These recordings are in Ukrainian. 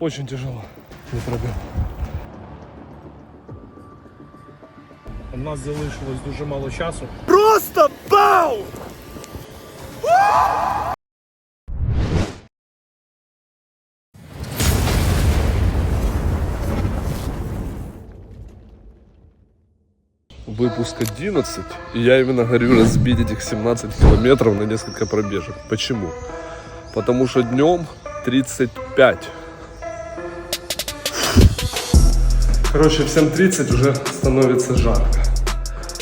Очень тяжело. Не пробил. У нас залишилось дуже мало часу. Просто бау! Выпуск 11, и я именно говорю разбить этих 17 километров на несколько пробежек. Почему? Потому что днем 35. Короче, в 7.30 уже становится жарко.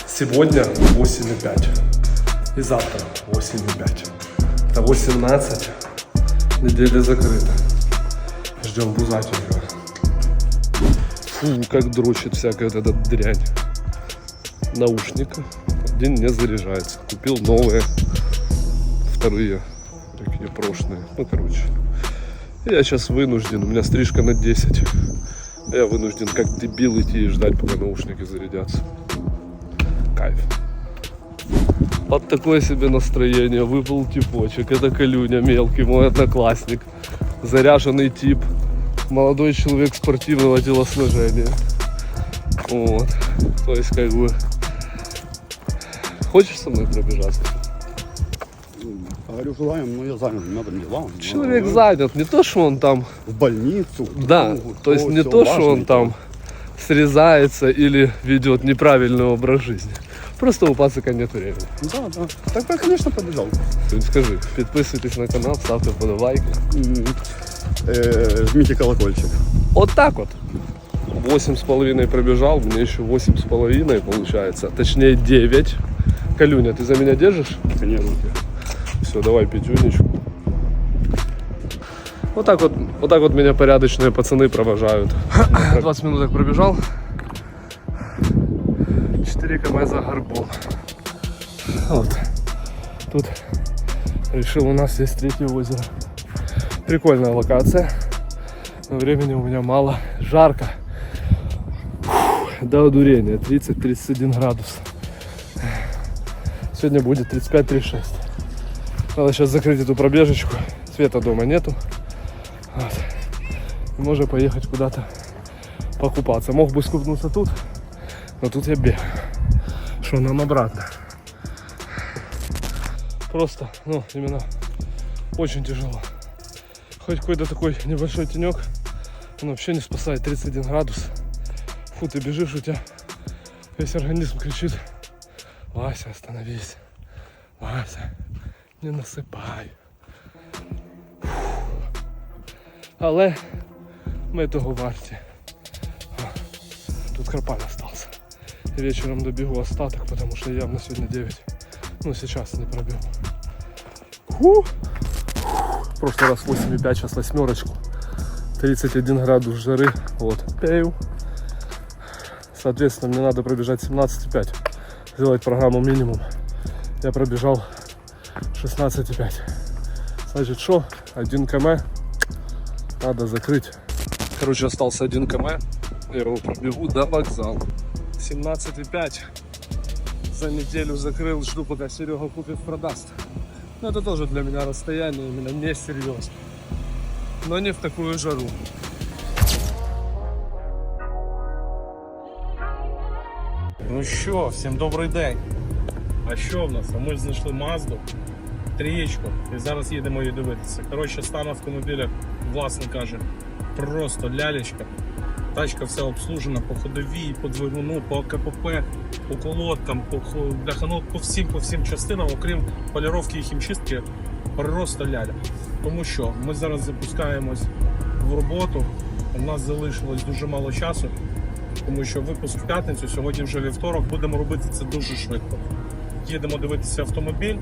Сегодня 8,5. И завтра 8,5. Это 18. Неделя закрыта. Ждем Бузатенького. Фу, как дрочит всякая вот эта дрянь. Наушник. Один не заряжается. Купил новые. Вторые. Такие прошлые. Ну, короче. Я сейчас вынужден. У меня стрижка на 10. Я вынужден как дебил идти и ждать, пока наушники зарядятся. Кайф. Под такое себе настроение выпал типочек. Это Калюня мелкий, мой одноклассник. Заряженный тип. Молодой человек спортивного телосложения. Вот. То есть как бы... Хочешь со мной пробежаться? Говорю, желаем, но я занят, у меня там дела. Человек Надо занят. Не то, что он там В больницу. Да, Ну, то есть не то, что он там срезается или ведет неправильный образ жизни. Просто у пацака нет времени. Да, да. Так я, конечно, побежал. Ты скажи, підписуйтесь на канал, ставте подобайки. М, э, Жмите колокольчик. Вот так вот. Восемь с половиной пробежал, мне еще восемь с половиной получается. Точнее 9. Калюня, ты за меня держишь? Конечно. Все, давай пятюнечку. Вот так вот, вот так вот меня порядочные пацаны провожают. 20 минут пробежал. 4 км за горбом. Вот. Тут решил у нас есть третье озеро. Прикольная локация. Но времени у меня мало. Жарко. Фух, До одурения. 30-31 градус. Сегодня будет 35-36. Надо сейчас закрыть эту пробежечку. Света дома нету. Вот. И можно поехать куда-то покупаться. Мог бы скупнуться тут, но тут я бегаю. Что нам обратно? Просто, ну, именно очень тяжело. Хоть какой-то такой небольшой тенек, он вообще не спасает 31 градус. Фу, ты бежишь, у тебя весь организм кричит. Вася, остановись. Вася, не насипай. Але ми того варті. Тут карпан остался. Вечером добегу остаток, потому что явно сегодня 9. Ну, сейчас не пробил. В прошлый раз 8,5, сейчас восьмерочку. 31 градус жары. Вот. Пею. Соответственно, мне надо пробежать 17,5. Сделать программу минимум. Я пробежал 16,5. Значит, что? 1 км надо закрыть. Короче, остался 1 км. Я его пробегу до вокзала. 17,5. За неделю закрыл, жду пока Серега купит, продаст. Но это тоже для меня расстояние именно несерьезно. Но не в такую жару. Ну що, всім добрий день. А що в нас? А ми знайшли Мазду, трієчку, і зараз їдемо її дивитися. Коротше, стан автомобіля, власник каже, просто лялечка. Тачка вся обслужена по ходовій, по двигуну, по КПП, по колодкам, по бляханок, по всім, по всім частинам, окрім поліровки і хімчистки, просто ляля. Тому що ми зараз запускаємось в роботу. У нас залишилось дуже мало часу тому що випуск в п'ятницю, сьогодні вже вівторок, будемо робити це дуже швидко. Їдемо дивитися автомобіль,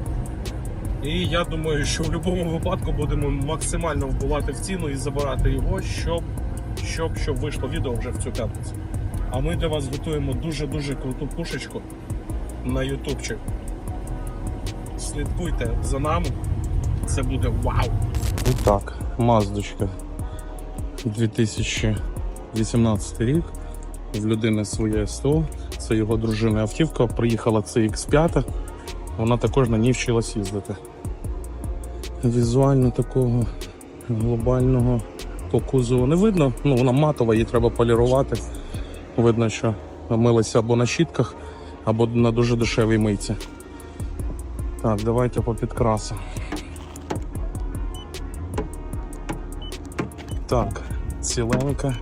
і я думаю, що в будь-якому випадку будемо максимально вбивати в ціну і забирати його, щоб, щоб, щоб вийшло відео вже в цю п'ятницю. А ми для вас готуємо дуже-дуже круту пушечку на ютубчик. Слідкуйте за нами, це буде вау! І так, маздочка 2018 рік в людини своє СТО, це його дружина автівка. Приїхала CX5, вона також на ній вчилась їздити. Візуально такого глобального по кузову не видно. Ну, вона матова, її треба полірувати. Видно, що милися або на щітках, або на дуже дешевій мийці. Так, давайте по підкрасам. Так, ціленька.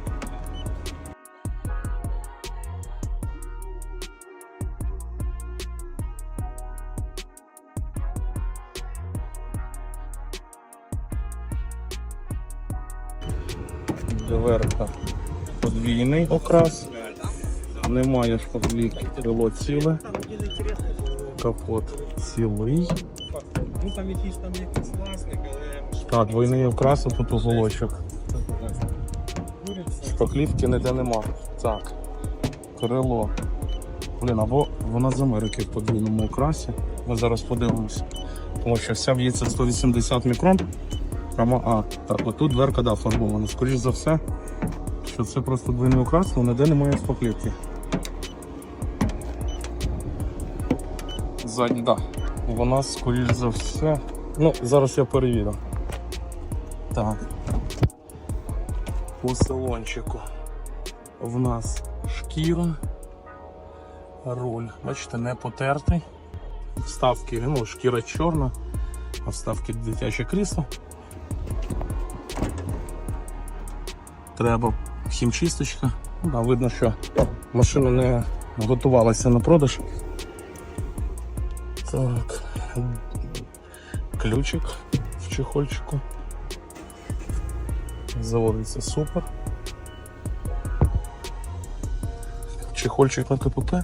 Дверка подвійний окрас. Немає шпаклівки, крило ціле. Капот цілий. Ну там якийсь там якийсь власник, але Так, двойний окрас, а тут уголочок. Шпаклівки ніде нема. Так. Крило. Блін, або вона з Америки в подвійному окрасі. Ми зараз подивимося. Тому що вся в'ється 180 мікрон. Прямо А. Так, отут дверка да, фарбована. Скоріше за все, що це просто двойний окрас, але ніде немає шпаклівки. Ззаді, да. Вона, скоріш за все. Ну, зараз я перевірю. Так. По салончику. В нас шкіра. Руль. Бачите, не потертий. Вставки, ну, шкіра чорна, а вставки дитяче крісло. Треба хімчисточка. Ну, Да, видно, що машина не готувалася на продаж. Так. Ключик в чехольчику. Заводиться супер. Чехольчик на КПП.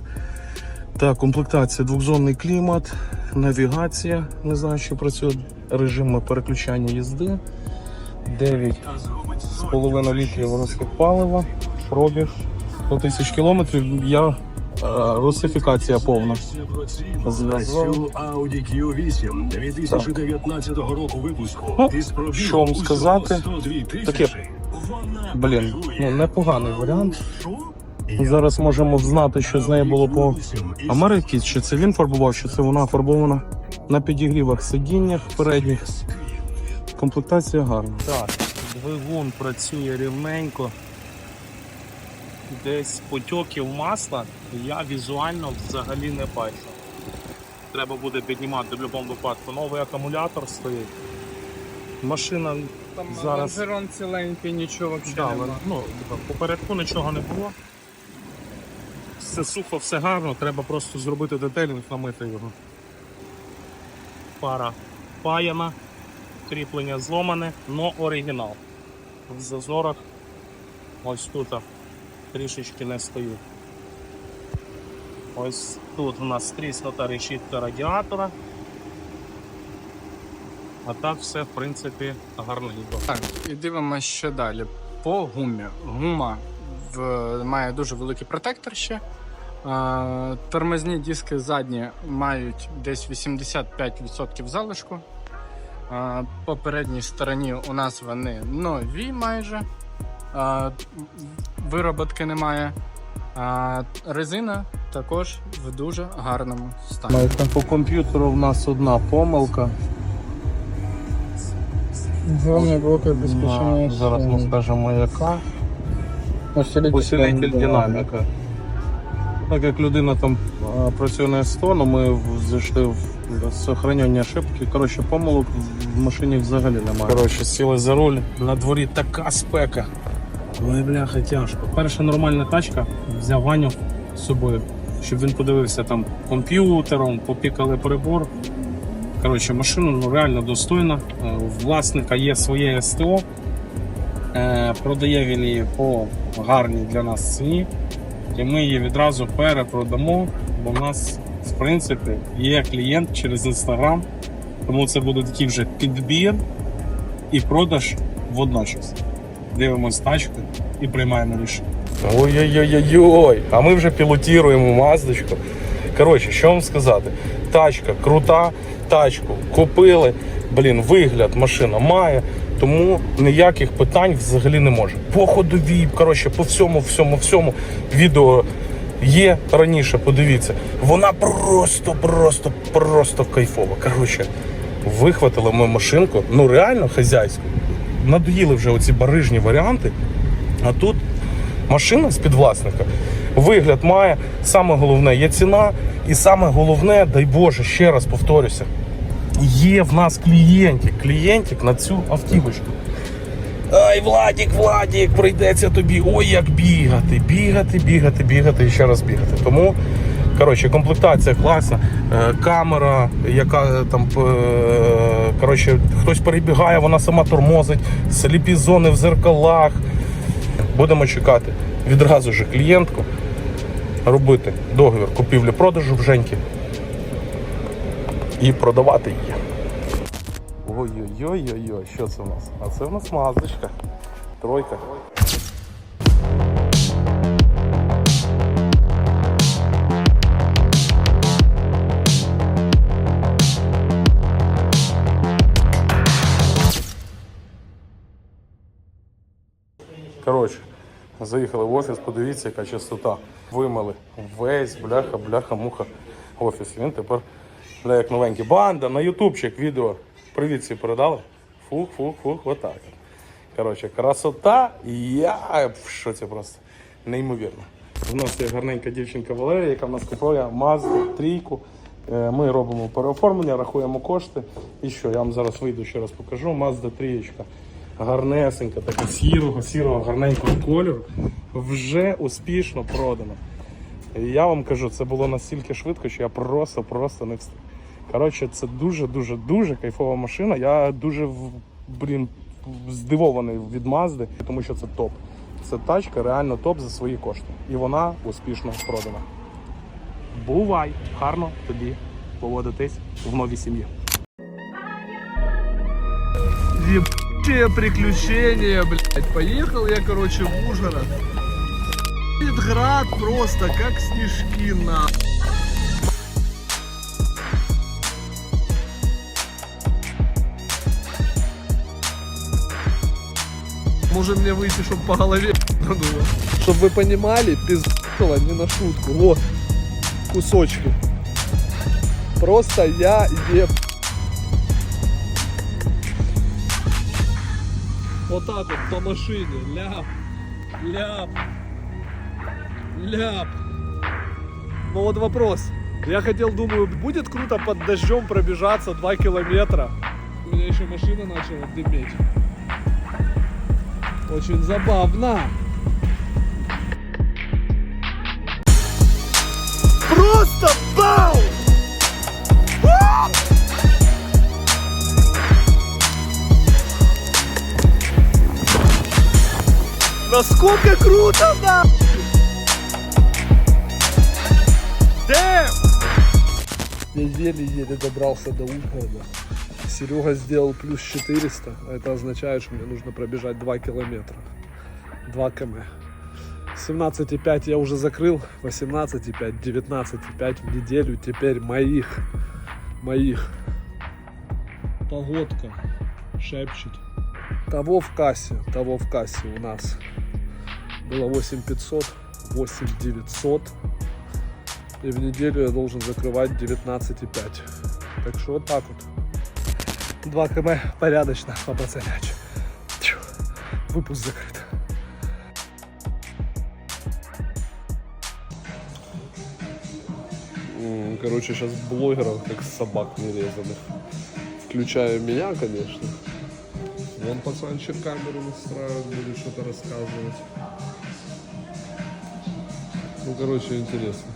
Так, комплектація, двохзонний клімат, навігація. Не знаю, що працює режим переключання їзди. 9,5 літрів розхід палива, пробіг 100 тисяч кілометрів. Я е, русифікація повна. Зв'язок. Audi Q8 2019 року випуску. Ну, що вам сказати? Таке, Блін, ну непоганий варіант. Зараз можемо взнати, що з нею було по Америці, чи це він фарбував, чи це вона фарбована на підігрівах сидіннях передніх. Комплектація гарна. Так, двигун працює рівненько. Десь потьоків масла я візуально взагалі не бачу. Треба буде піднімати в будь-якому випадку. Новий акумулятор стоїть. Машина там Зараз. лонжерон ціленький, нічого Да, взагалі але, немає. ну, попередку нічого не було. Все сухо, все гарно, треба просто зробити детелінг, намити його. Пара паяна, кріплення зломане, но оригінал. В зазорах ось тут трішечки не стою. Ось тут у нас тріснута решітка радіатора. А так все, в принципі, гарненько. Так, і дивимося ще далі. По гумі. Гума в, має дуже великий протектор ще. Тормозні диски задні мають десь 85% залишку. А, по передній стороні у нас вони нові майже. Вироботки немає. А, резина також в дуже гарному стані. По комп'ютеру в нас одна помилка. Головне блоки На- Зараз ми скажемо яка. Усилитель динаміка. Так як людина там працює на СТО, ну ми зайшли в сохранення ошибки. Коротше, помилок в машині взагалі немає. Коротше, сіли за руль. На дворі така спека. Ой, бляха, тяжко. Перша нормальна тачка взяв Ваню з собою, щоб він подивився там комп'ютером, попікали прибор. Коротше, машина ну, реально достойна. Е, У власника є своє СТО. Е, Продає він її по гарній для нас ціні. І ми її відразу перепродамо, бо в нас, принципі, є клієнт через інстаграм. Тому це буде такий вже підбір і продаж водночас. Дивимось тачку і приймаємо рішення. Ой-ой-ой-ой, а ми вже пілотуємо маздочку. Коротше, що вам сказати? Тачка крута, тачку купили. Блін, вигляд машина має, тому ніяких питань взагалі не може. По ходовій, коротше, по всьому, всьому, всьому відео є раніше, подивіться. Вона просто, просто, просто кайфова. Коротше, вихватили ми машинку, ну реально хазяйську. надоїли вже оці барижні варіанти. А тут машина з-під власника. Вигляд має, саме головне є ціна, і саме головне, дай Боже, ще раз повторюся, є в нас клієнтик, клієнтик на цю автівочку. Ай, Владік, Владік, прийдеться тобі. Ой, як бігати, бігати, бігати, бігати і ще раз бігати. Тому, коротше, комплектація класна, е, камера, яка там е, коротше, хтось перебігає, вона сама тормозить, сліпі зони в зеркалах. Будемо чекати відразу ж клієнтку, робити договір купівлі-продажу в Женьки і продавати її. Ой-ой-ой-ой-ой, що це в нас? А це в нас маздочка. Тройка. Коротше, заїхали в офіс, подивіться, яка частота. Вимили весь бляха, бляха, муха офіс. Він тепер бля, як новенький. Банда на ютубчик відео. Привіт всі передали. Фух, фух, фух, отак. Коротше, красота, я в шоці просто неймовірно. У нас є гарненька дівчинка Валерія, яка в нас купує Мазду, трійку. Е, Ми робимо переоформлення, рахуємо кошти. І що, я вам зараз вийду ще раз покажу. Мазда трієчка. Гарнесенька, така сірого, сірого, гарненького кольору. Вже успішно продана. І я вам кажу, це було настільки швидко, що я просто-просто не встиг. Коротше, це дуже-дуже дуже кайфова машина. Я дуже блін, здивований від Мазди, тому що це топ. Це тачка реально топ за свої кошти. І вона успішно продана. Бувай! Гарно тобі поводитись в новій сім'ї. Ебучее приключение, блядь. Поехал я, короче, в Ужгород. Град просто как снежки на. Может мне выйти, чтобы по голове надуло? Чтобы вы понимали, пиздало не на шутку. Вот, кусочки. Просто я еб... Вот так вот по машине. Ляп. Ляп. Ляп. Ну вот вопрос. Я хотел, думаю, будет круто под дождем пробежаться 2 километра. У меня еще машина начала дыметь. Очень забавно. Просто бау! Насколько круто, да! Дэм! Я еле-еле добрался до Ужгорода. Серега сделал плюс 400. а Это означает, что мне нужно пробежать 2 километра. 2 км. 17,5 я уже закрыл. 18,5, 19,5 в неделю. Теперь моих. Моих. Погодка шепчет. Того в кассе, того в кассе у нас было 8500, 8900. И в неделю я должен закрывать 19,5. Так что вот так вот. 2 км порядочно по пацанячу. Тьфу. Выпуск закрыт. Короче, сейчас блогеров как собак нерезанных. Включая меня, конечно. Вон пацанчик камеру настраивает, будет что-то рассказывать. Ну, короче, интересно.